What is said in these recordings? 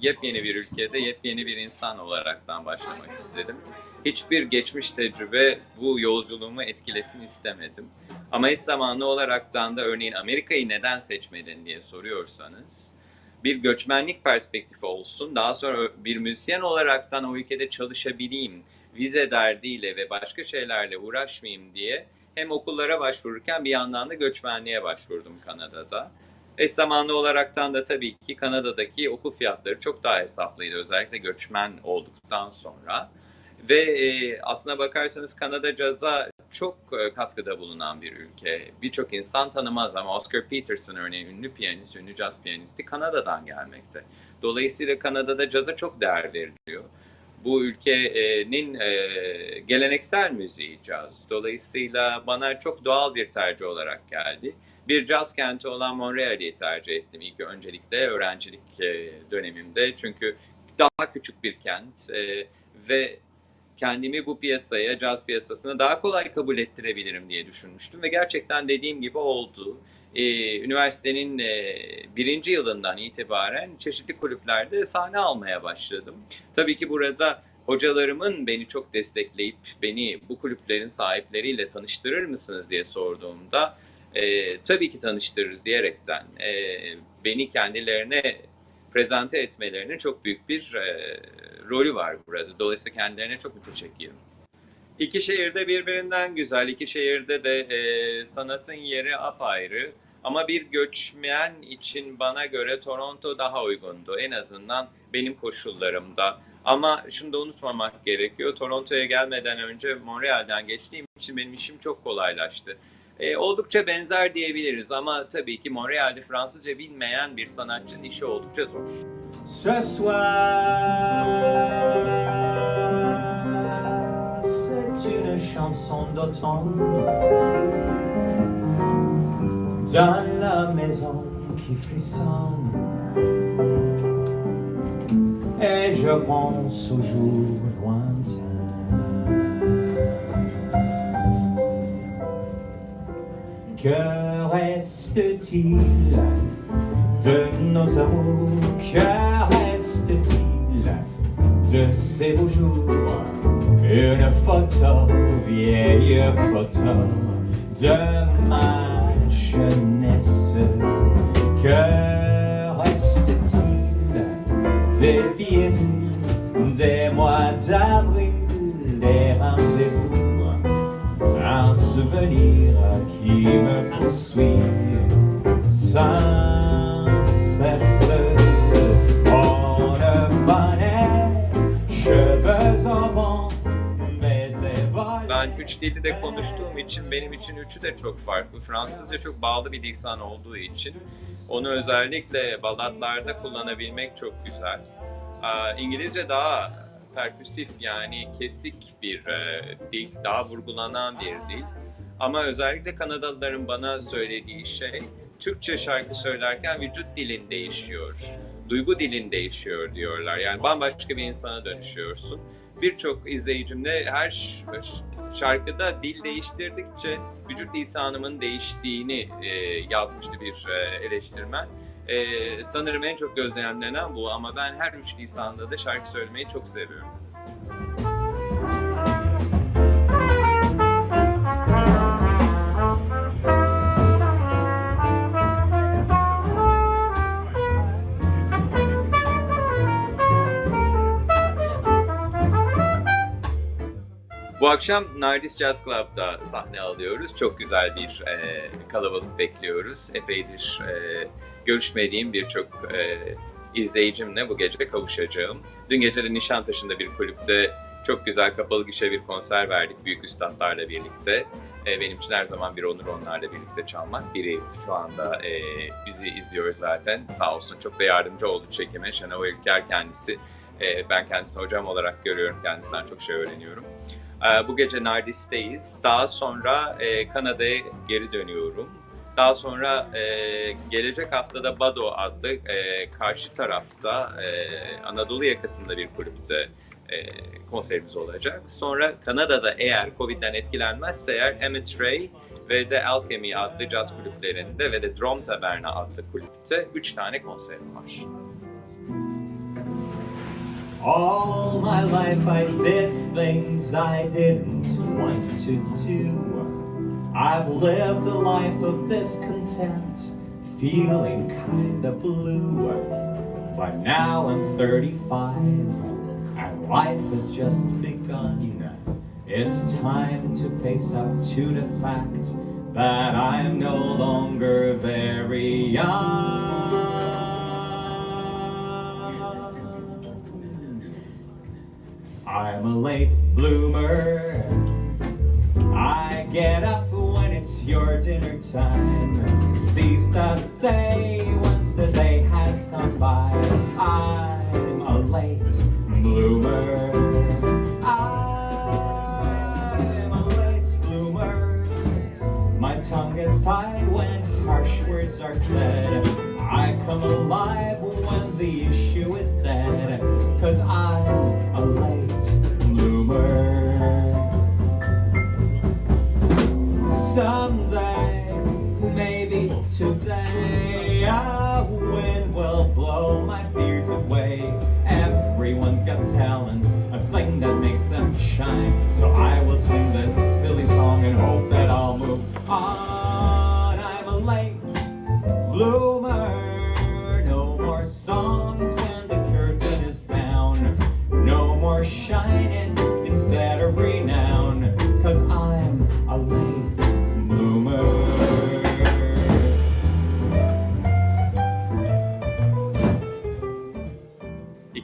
Yepyeni bir ülkede yepyeni bir insan olaraktan başlamak istedim. Hiçbir geçmiş tecrübe bu yolculuğumu etkilesin istemedim. Ama eş zamanlı olaraktan da örneğin Amerika'yı neden seçmedin diye soruyorsanız bir göçmenlik perspektifi olsun. Daha sonra bir müzisyen olaraktan o ülkede çalışabileyim, vize derdiyle ve başka şeylerle uğraşmayayım diye hem okullara başvururken bir yandan da göçmenliğe başvurdum Kanada'da. Eş zamanlı olaraktan da tabii ki Kanada'daki okul fiyatları çok daha hesaplıydı. Özellikle göçmen olduktan sonra. Ve e, aslına bakarsanız Kanada caza çok e, katkıda bulunan bir ülke. Birçok insan tanımaz ama Oscar Peterson örneğin ünlü piyanist, ünlü caz piyanisti Kanada'dan gelmekte. Dolayısıyla Kanada'da caza çok değer veriliyor. Bu ülkenin e, geleneksel müziği caz. Dolayısıyla bana çok doğal bir tercih olarak geldi. Bir caz kenti olan Montreal'i tercih ettim ilk öncelikle öğrencilik e, dönemimde. Çünkü daha küçük bir kent ve kendimi bu piyasaya, caz piyasasına daha kolay kabul ettirebilirim diye düşünmüştüm. Ve gerçekten dediğim gibi oldu. Ee, üniversitenin e, birinci yılından itibaren çeşitli kulüplerde sahne almaya başladım. Tabii ki burada hocalarımın beni çok destekleyip beni bu kulüplerin sahipleriyle tanıştırır mısınız diye sorduğumda e, tabii ki tanıştırırız diyerekten e, beni kendilerine prezente etmelerinin çok büyük bir e, rolü var burada. Dolayısıyla kendilerine çok müteşekkirim. İki şehirde birbirinden güzel, iki şehirde de e, sanatın yeri apayrı. Ama bir göçmen için bana göre Toronto daha uygundu. En azından benim koşullarımda. Ama şunu da unutmamak gerekiyor. Toronto'ya gelmeden önce Montreal'den geçtiğim için benim işim çok kolaylaştı. E, oldukça benzer diyebiliriz ama tabii ki Montreal'de Fransızca bilmeyen bir sanatçının işi oldukça zor. Ce soir. Et je pense aux jours Que reste-t-il de nos amours? Que reste-t-il de ces beaux jours? Une photo, vieille photo de ma jeunesse. Que reste-t-il des billets doux Des mois d'avril, souvenir qui me poursuit sans cesse. Ben üç dili de konuştuğum için benim için üçü de çok farklı. Fransızca çok bağlı bir lisan olduğu için onu özellikle balatlarda kullanabilmek çok güzel. İngilizce daha perküsif yani kesik bir e, dil, daha vurgulanan bir dil. Ama özellikle Kanadalıların bana söylediği şey Türkçe şarkı söylerken vücut dilin değişiyor, duygu dilin değişiyor diyorlar. Yani bambaşka bir insana dönüşüyorsun. Birçok izleyicimde her şarkıda dil değiştirdikçe vücut lisanımın değiştiğini e, yazmıştı bir e, eleştirmen. E, sanırım en çok gözlemlenen bu ama ben her üç lisanda da şarkı söylemeyi çok seviyorum. Bu akşam Nardis Jazz Club'da sahne alıyoruz. Çok güzel bir e, kalabalık bekliyoruz. Epeydir e, görüşmediğim birçok e, izleyicimle bu gece kavuşacağım. Dün gece de Nişantaşı'nda bir kulüpte çok güzel kapalı gişe bir konser verdik büyük üstadlarla birlikte. E, benim için her zaman bir onur onlarla birlikte çalmak. Biri şu anda e, bizi izliyor zaten sağ olsun çok da yardımcı oldu çekime. Şenol Ülker kendisi. E, ben kendisini hocam olarak görüyorum. Kendisinden çok şey öğreniyorum. Ee, Bu gece Nardis'teyiz. Daha sonra e, Kanada'ya geri dönüyorum. Daha sonra e, gelecek haftada Bado adlı e, karşı tarafta Anadolu yakasında bir kulüpte konserimiz olacak. Sonra Kanada'da eğer Covid'den etkilenmezse eğer Emmett Ray ve de Alchemy adlı caz kulüplerinde ve de Drum Taberna adlı kulüpte 3 tane konserim var. All my life I did things I didn't want to do. I've lived a life of discontent, feeling kinda blue. But now I'm 35, and life has just begun. It's time to face up to the fact that I'm no longer very young. I'm a late bloomer. I get up when it's your dinner time. Seize the day once the day has come by. I'm a late bloomer. I'm a late bloomer. My tongue gets tied when harsh words are said. I come alive when the issue is dead. Cause I'm apart.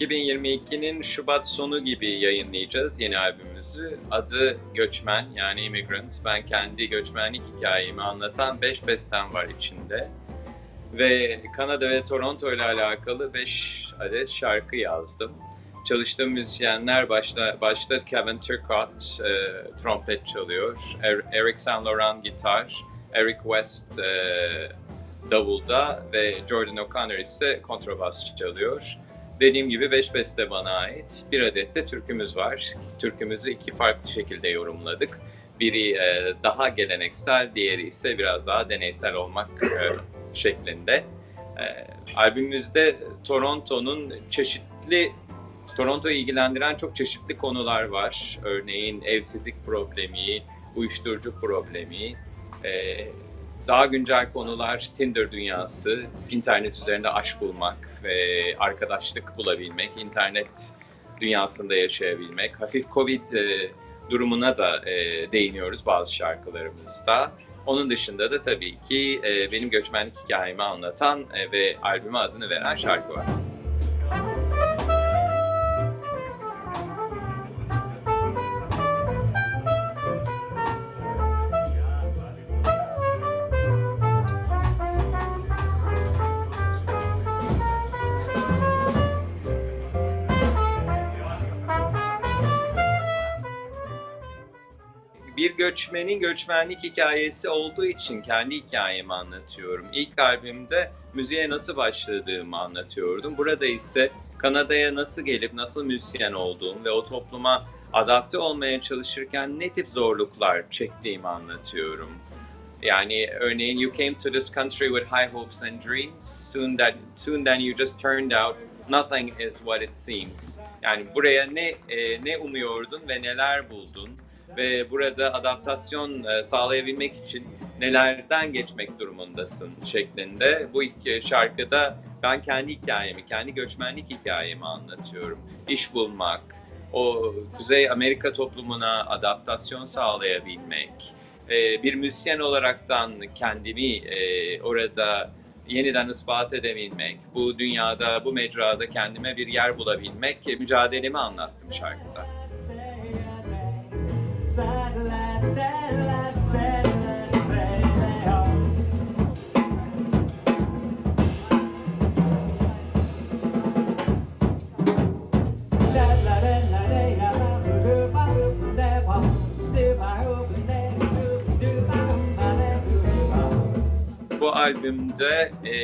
2022'nin Şubat sonu gibi yayınlayacağız yeni albümümüzü. Adı Göçmen yani Immigrant. Ben kendi göçmenlik hikayemi anlatan 5 bestem var içinde. Ve Kanada ve Toronto ile alakalı 5 adet şarkı yazdım. Çalıştığım müzisyenler başta, başta Kevin Turcotte e, trompet çalıyor, Er- Eric Saint Laurent gitar, Eric West e, davulda ve Jordan O'Connor ise kontrabas çalıyor. Dediğim gibi 5 beste bana ait. Bir adet de türkümüz var. Türkümüzü iki farklı şekilde yorumladık. Biri e, daha geleneksel, diğeri ise biraz daha deneysel olmak e, şeklinde. E, albümümüzde Toronto'nun çeşitli Toronto'yu ilgilendiren çok çeşitli konular var. Örneğin evsizlik problemi, uyuşturucu problemi, e, daha güncel konular Tinder dünyası, internet üzerinde aşk bulmak ve arkadaşlık bulabilmek, internet dünyasında yaşayabilmek, hafif Covid e, durumuna da e, değiniyoruz bazı şarkılarımızda. Onun dışında da tabii ki e, benim göçmenlik hikayemi anlatan ve albüme adını veren şarkı var. Bir göçmenin göçmenlik hikayesi olduğu için kendi hikayemi anlatıyorum. İlk albümde müziğe nasıl başladığımı anlatıyordum. Burada ise Kanada'ya nasıl gelip nasıl müzisyen olduğum ve o topluma adapte olmaya çalışırken ne tip zorluklar çektiğimi anlatıyorum. Yani örneğin you came to this country with high hopes and dreams. Soon that soon then you just turned out nothing is what it seems. Yani buraya ne e, ne umuyordun ve neler buldun ve burada adaptasyon e, sağlayabilmek için nelerden geçmek durumundasın şeklinde. Bu iki şarkıda ben kendi hikayemi, kendi göçmenlik hikayemi anlatıyorum. İş bulmak, o Kuzey Amerika toplumuna adaptasyon sağlayabilmek, e, bir müzisyen olaraktan kendimi e, orada yeniden ispat edebilmek, bu dünyada, bu mecrada kendime bir yer bulabilmek, e, mücadelemi anlattım şarkıda bu albümde e,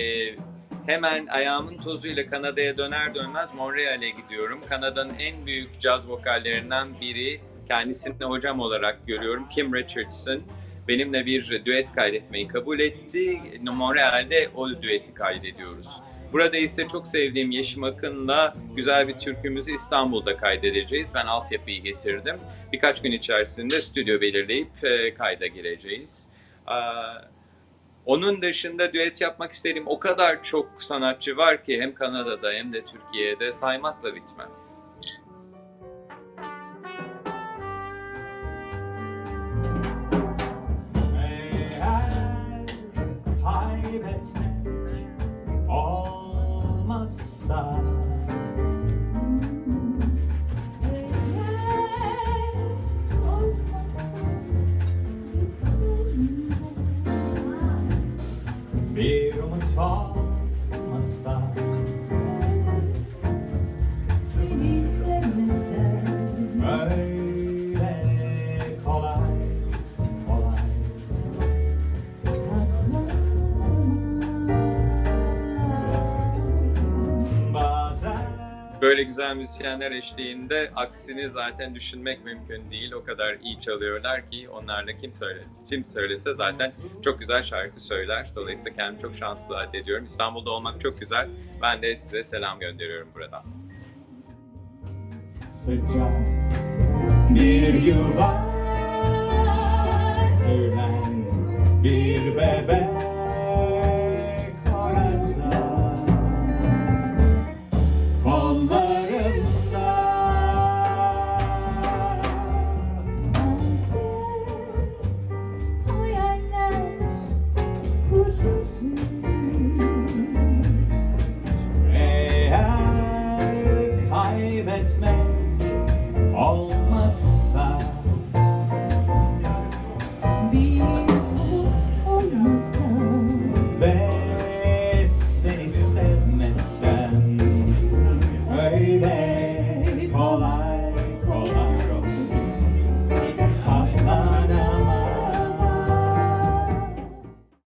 hemen ayağımın tozuyla Kanada'ya döner dönmez Montreal'e gidiyorum. Kanada'nın en büyük caz vokallerinden biri Kendisini hocam olarak görüyorum. Kim Richardson. Benimle bir düet kaydetmeyi kabul etti. Montreal'de o düeti kaydediyoruz. Burada ise çok sevdiğim Yeşim Akın'la güzel bir türkümüzü İstanbul'da kaydedeceğiz. Ben altyapıyı getirdim. Birkaç gün içerisinde stüdyo belirleyip e, kayda gireceğiz. Onun dışında düet yapmak istediğim o kadar çok sanatçı var ki hem Kanada'da hem de Türkiye'de saymakla bitmez. Bir Böyle güzel müzisyenler eşliğinde aksini zaten düşünmek mümkün değil. O kadar iyi çalıyorlar ki onlarla kim söylesin. Kim söylese zaten çok güzel şarkı söyler. Dolayısıyla kendimi çok şanslı addediyorum. İstanbul'da olmak çok güzel. Ben de size selam gönderiyorum buradan. sıcak bir yuva bir bebek etme. Al